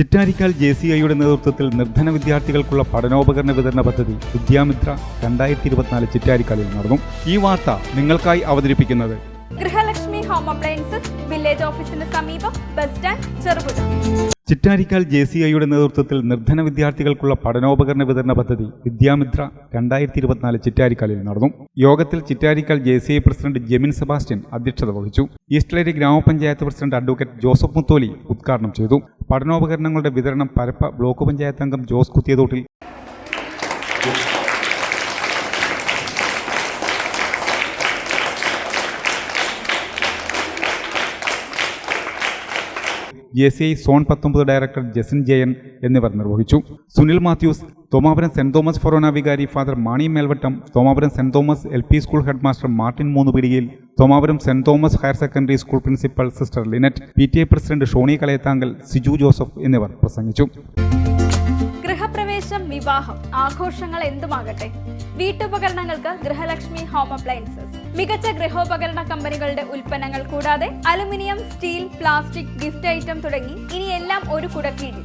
Chittarikkal J C ഐയുടെ നേതൃത്വത്തിൽ നിർധന വിദ്യാർത്ഥികൾക്കുള്ള പഠനോപകരണ വിതരണ പദ്ധതി വിദ്യാമിത്ര രണ്ടായിരത്തി ഇരുപത്തിനാല് ചിറ്റാരിക്കാലിൽ നടന്നു. ഈ വാർത്ത നിങ്ങൾക്കായി അവതരിപ്പിക്കുന്നത് ഗൃഹലക്ഷ്മി ഹോം അപ്ലയൻസസ് വില്ലേജ് ഓഫീസിന് സമീപം bus stand Cherupuzha Chittarikkal J C ഐയുടെ നേതൃത്വത്തിൽ നിർധന വിദ്യാർത്ഥികൾക്കുള്ള പഠനോപകരണ വിതരണ പദ്ധതി വിദ്യാമിത്ര രണ്ടായിരത്തി ഇരുപത്തിനാല് ചിറ്റാരിക്കാലിൽ നടന്നു. യോഗത്തിൽ Chittarikkal J C I president Jemin Sebastian അധ്യക്ഷത വഹിച്ചു. ഈസ്റ്റ്ലേരി ഗ്രാമപഞ്ചായത്ത് പ്രസിഡന്റ് അഡ്വക്കേറ്റ് ജോസഫ് മുത്തോലി ഉദ്ഘാടനം ചെയ്തു. പഠനോപകരണങ്ങളുടെ വിതരണം പരപ്പ ബ്ലോക്ക് പഞ്ചായത്ത് അംഗം Jose Kuthiyathottil. J C I zone പത്തൊമ്പത് ഡയറക്ടർ ജസിൻ ജയൻ എന്നിവർ നിർവഹിച്ചു. Sunil Mathews Thomapuram saint Thomas forane വികാരി father Mani Melvattam Thomapuram saint Thomas L P school headmaster Martin Moonnupidiyil Thomapuram saint Thomas higher secondary school principal sister Linet P T A president Shoney Kalayathankal Siju Joseph എന്നിവർ പ്രസംഗിച്ചു. ഗൃഹപ്രവേശം വിവാഹം ആഘോഷങ്ങൾ എന്തുമാകട്ടെ? വീട്ടുപകരണങ്ങൾക്ക് Grihalakshmi home appliances. മികച്ച ഗൃഹോപകരണ കമ്പനികളുടെ ഉൽപ്പന്നങ്ങൾ കൂടാതെ aluminium steel plastic gift item തുടങ്ങി ഇനിയെല്ലാം ഒരു കുടക്കീഴിൽ.